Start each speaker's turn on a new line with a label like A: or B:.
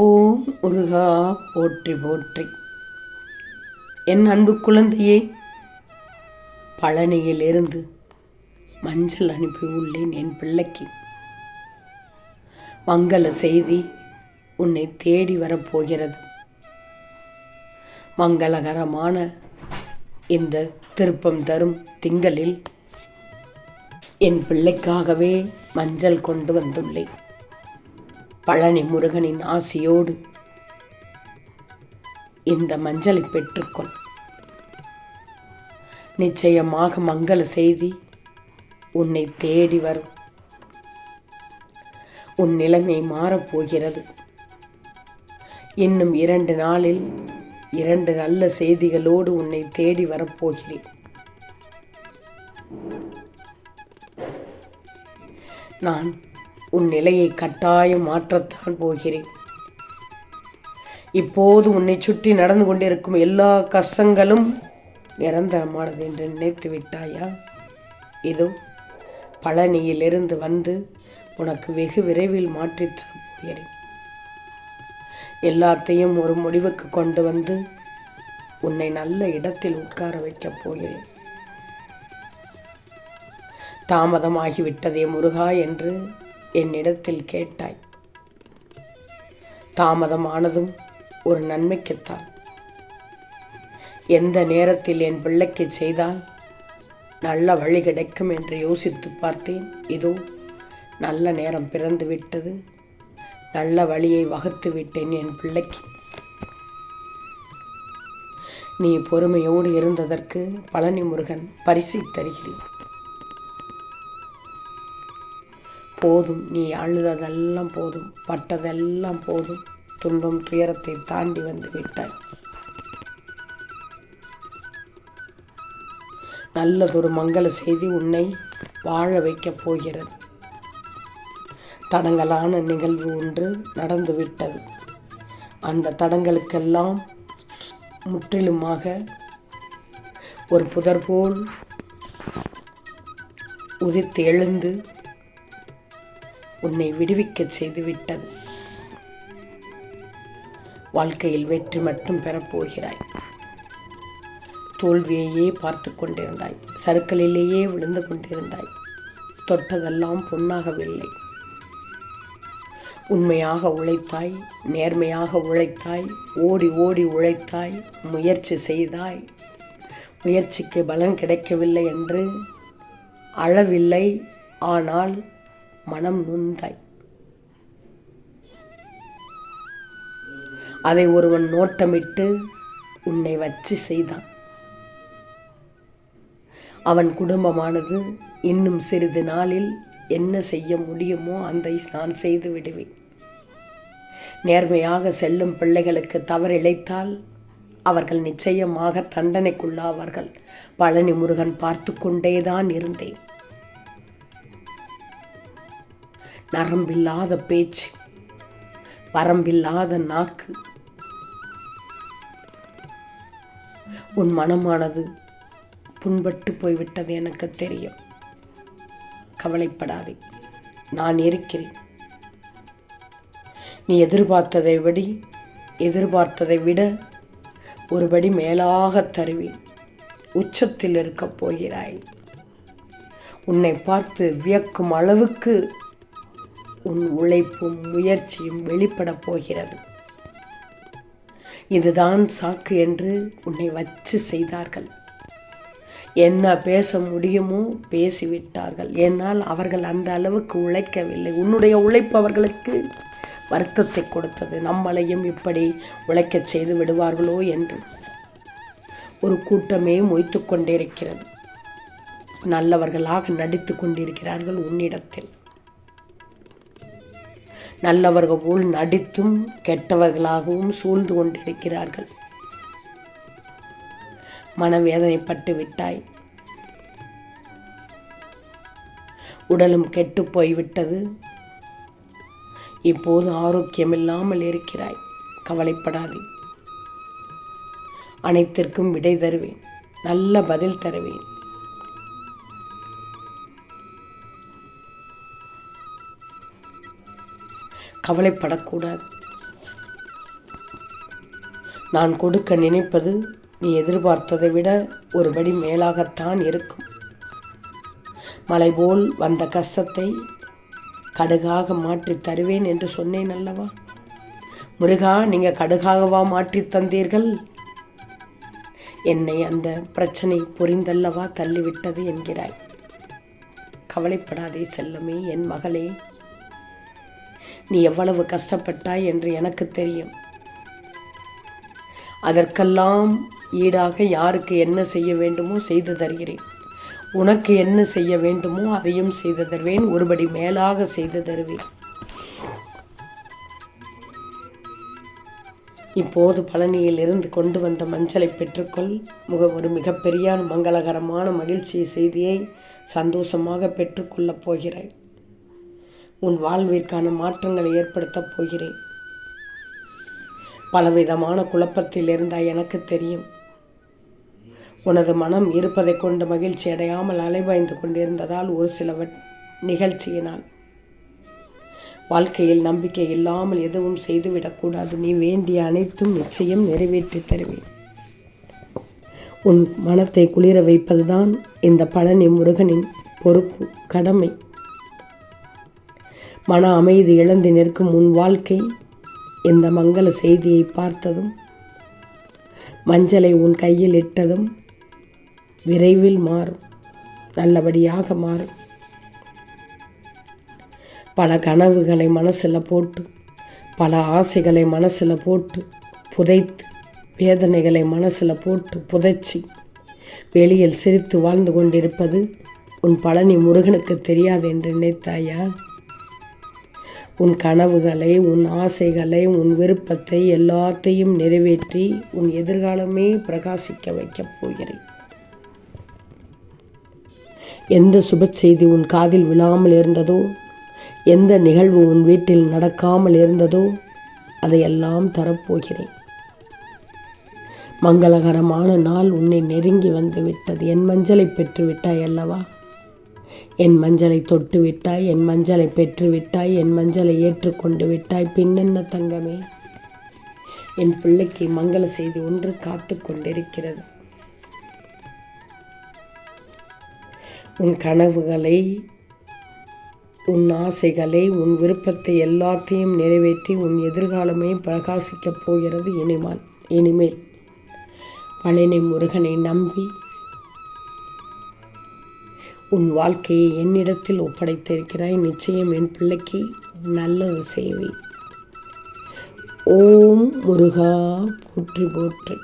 A: ஓம் முருகா போற்றி போற்றி. என் அன்பு குழந்தையே பழனியிலிருந்து மஞ்சள் அனுப்பி உள்ளேன் என் பிள்ளைக்கு. மங்கள செய்தி உன்னை தேடி வரப்போகிறது. மங்களகரமான இந்த திருப்பம் தரும் திங்களில் என் பிள்ளைக்காகவே மஞ்சள் கொண்டு வந்துள்ளேன். பழனி முருகனின் ஆசியோடு இந்த மஞ்சளை பெற்றுக்கொள். நிச்சயமாக மங்கள செய்தி உன்னை தேடி வரும். உன் நிலைமை மாறப்போகிறது இன்னும் இரண்டு நாளில் இரண்டு நல்ல செய்திகளோடு உன்னை தேடி வரப்போகிறேன் நான் உன் நிலையை கட்டாயம் மாற்றத்தான் போகிறேன். இப்போது உன்னை சுற்றி நடந்து கொண்டிருக்கும் எல்லா கஷ்டங்களும் நிரந்தரமானது என்று நினைத்து விட்டாயா? இதோ பழனியிலிருந்து வந்து உனக்கு வெகு விரைவில் மாற்றித்தரப் போகிறேன். எல்லாத்தையும் ஒரு முடிவுக்கு கொண்டு வந்து உன்னை நல்ல இடத்தில் உட்கார வைக்கப் போகிறேன். தாமதமாகிவிட்டதே முருகா என்று என்னிடத்தில் கேட்டாய். தாமதமானதும் ஒரு நன்மைக்குத்தான். எந்த நேரத்தில் என் பிள்ளைக்கு செய்தால் நல்ல வழி கிடைக்கும் என்று யோசித்து பார்த்தேன். இதோ நல்ல நேரம் பிறந்து விட்டது. நல்ல வழியை வகுத்து விட்டேன் என் பிள்ளைக்கு. நீ பொறுமையோடு இருந்ததற்கு பழனி முருகன் பரிசு தருகிறேன். போதும். நீ அழுததெல்லாம் போதும். பட்டதெல்லாம் போதும். துன்பம் துயரத்தை தாண்டி வந்து விட்டாய். நல்லதொரு மங்கள செய்தி உன்னை வாழ வைக்கப் போகிறது. தடங்கலான நிகழ்வு ஒன்று நடந்துவிட்டது அந்த தடங்களுக்கெல்லாம் முற்றிலுமாக ஒரு புதர் போல் உதித்து எழுந்து உன்னை விடுவிக்கச் செய்துவிட்டது. வாழ்க்கையில் வெற்றி மட்டும் பெறப்போகிறாய். தோல்வியையே பார்த்து கொண்டிருந்தாய். சருக்களிலேயே விழுந்து கொண்டிருந்தாய். தொட்டதெல்லாம் பொன்னாகவில்லை. உண்மையாக உழைத்தாய் நேர்மையாக உழைத்தாய் ஓடி ஓடி உழைத்தாய் முயற்சி செய்தாய். முயற்சிக்கு பலன் கிடைக்கவில்லை என்று அழவில்லை. ஆனால் மனம் நொந்தாய். அதை ஒருவன் நோட்டமிட்டு உன்னை வச்சு செய்தான். அவன் குடும்பமானது இன்னும் சிறிது நாளில் என்ன செய்ய முடியுமோ அதை நான் செய்து விடுவேன். நேர்மையாக செல்லும் பிள்ளைகளுக்கு தவறிழைத்தால் அவர்கள் நிச்சயமாக தண்டனைக்குள்ளாவார்கள். பழனி முருகன் பார்த்து கொண்டேதான் இருந்தேன். நரம்பில்லாத பேச்சு வரம்பில்லாத நாக்கு. உன் மனமானது புண்பட்டு போய்விட்டது எனக்கு தெரியும். கவலைப்படாதே நான் இருக்கிறேன். நீ எதிர்பார்த்ததை விட எதிர்பார்த்ததை விட ஒருபடி மேலாக தருவேன். உச்சத்தில் இருக்கப் போகிறாய். உன்னை பார்த்து வியக்கும் அளவுக்கு உன் உழைப்பும் முயற்சியும் வெளிப்படப் போகிறது. இதுதான் சாக்கு என்று உன்னை வச்சு செய்தார்கள். என்ன பேச முடியுமோ பேசிவிட்டார்கள். ஏன்னால் அவர்கள் அந்த அளவுக்கு உழைக்கவில்லை. உன்னுடைய உழைப்பு அவர்களுக்கு வருத்தத்தை கொடுத்தது. நம்மளையும் இப்படி உழைக்கச் செய்து விடுவார்களோ என்று. ஒரு கூட்டமே மொய்த்து கொண்டிருக்கிறது. நல்லவர்களாக நடித்து கொண்டிருக்கிறார்கள் உன்னிடத்தில். நல்லவர்கள் போல் நடித்தும் கெட்டவர்களாகவும் சூழ்ந்து கொண்டிருக்கிறார்கள். மனவேதனைப்பட்டு விட்டாய். உடலும் கெட்டு போய்விட்டது. இப்போது ஆரோக்கியமில்லாமல் இருக்கிறாய். கவலைப்படாதே. அனைத்திற்கும் விடை தருவேன். நல்ல பதில் தருவேன். கவலைப்படக்கூடாது. நான் கொடுக்க நினைப்பது நீ எதிர்பார்த்ததை விட ஒருபடி மேலாகத்தான் இருக்கும். மலை போல் வந்த கஷ்டத்தை கடுகாக மாற்றி தருவேன் என்று சொன்னேன் அல்லவா? முருகா நீங்கள் கடுகாகவா மாற்றி தந்தீர்கள்? என்னை அந்த பிரச்சனை புரிந்தல்லவா தள்ளிவிட்டது என்கிறாய். கவலைப்படாதே செல்லமே என் மகளே. நீ எவ்வளவு கஷ்டப்பட்டாய் என்று எனக்கு தெரியும். அதற்கெல்லாம் ஈடாக யாருக்கு என்ன செய்ய வேண்டுமோ செய்து தருகிறேன். உனக்கு என்ன செய்ய வேண்டுமோ அதையும் செய்து தருவேன். ஒருபடி மேலாக செய்து தருவேன். இப்போது பழனியில் இருந்து கொண்டு வந்த மஞ்சளை பெற்றுக்கொள். முக ஒரு மிகப்பெரிய மங்களகரமான மகிழ்ச்சி செய்தியை சந்தோஷமாக பெற்றுக்கொள்ளப் போகிறாய் உன் வாழ்விற்கான மாற்றங்களை ஏற்படுத்தப் போகிறேன். பலவிதமான குழப்பத்தில் இருந்தால் எனக்கு தெரியும். உனது மனம் இருப்பதை கொண்டு மகிழ்ச்சி அடையாமல் அலைபாய்ந்து கொண்டிருந்ததால் ஒரு சில நிகழ்ச்சியினால். வாழ்க்கையில் நம்பிக்கை இல்லாமல் எதுவும் செய்துவிடக்கூடாது நீ வேண்டிய அனைத்தும் நிச்சயம் நிறைவேற்றி தருவேன். உன் மனத்தை குளிர வைப்பதுதான் இந்த பழனி முருகனின் பொறுப்பு கடமை. மன அமைதி இழந்து நிற்கும் உன் வாழ்க்கை இந்த மங்கள செய்தியை பார்த்ததும் மஞ்சளை உன் கையில் இட்டதும் விரைவில் மாறும் நல்லபடியாக மாறும். பல கனவுகளை மனசில் போட்டு பல ஆசைகளை மனசில் போட்டு புதைத்து வேதனைகளை மனசில் போட்டு புதைச்சி வெளியில் சிரித்து வாழ்ந்து கொண்டிருப்பது உன் பழனி முருகனுக்கு தெரியாது என்று நினைத்தாயா? உன் கனவுகளை உன் ஆசைகளை உன் விருப்பத்தை எல்லாத்தையும் நிறைவேற்றி உன் எதிர்காலமே பிரகாசிக்க வைக்கப் போகிறேன். எந்த சுப செய்தி உன் காதில் விழாமல் இருந்ததோ எந்த நிகழ்வு உன் வீட்டில் நடக்காமல் இருந்ததோ அதையெல்லாம் தரப்போகிறேன். மங்களகரமான நாள் உன்னை நெருங்கி வந்து விட்டது. என் மஞ்சளை பெற்று விட்டாய் அல்லவா? என் மஞ்சளை தொட்டு விட்டாய் என் மஞ்சளை பெற்று விட்டாய் என் மஞ்சளை ஏற்றுக்கொண்டு விட்டாய். பின்னென்ன தங்கமே? என் பிள்ளைக்கு மங்கள செய்தி ஒன்று காத்து கொண்டிருக்கிறது. உன் கனவுகளை உன் ஆசைகளை உன் விருப்பத்தை எல்லாத்தையும் நிறைவேற்றி உன் எதிர்காலமே பிரகாசிக்கப் போகிறது இனிமால். இனிமேல். பழனி முருகனை நம்பி உன் வாழ்க்கையை என்னிடத்தில் ஒப்படைத்திருக்கிறாய். நிச்சயம் என் பிள்ளைக்கு நல்லது செய்வேன். ஓம் முருகா போற்றி போற்று.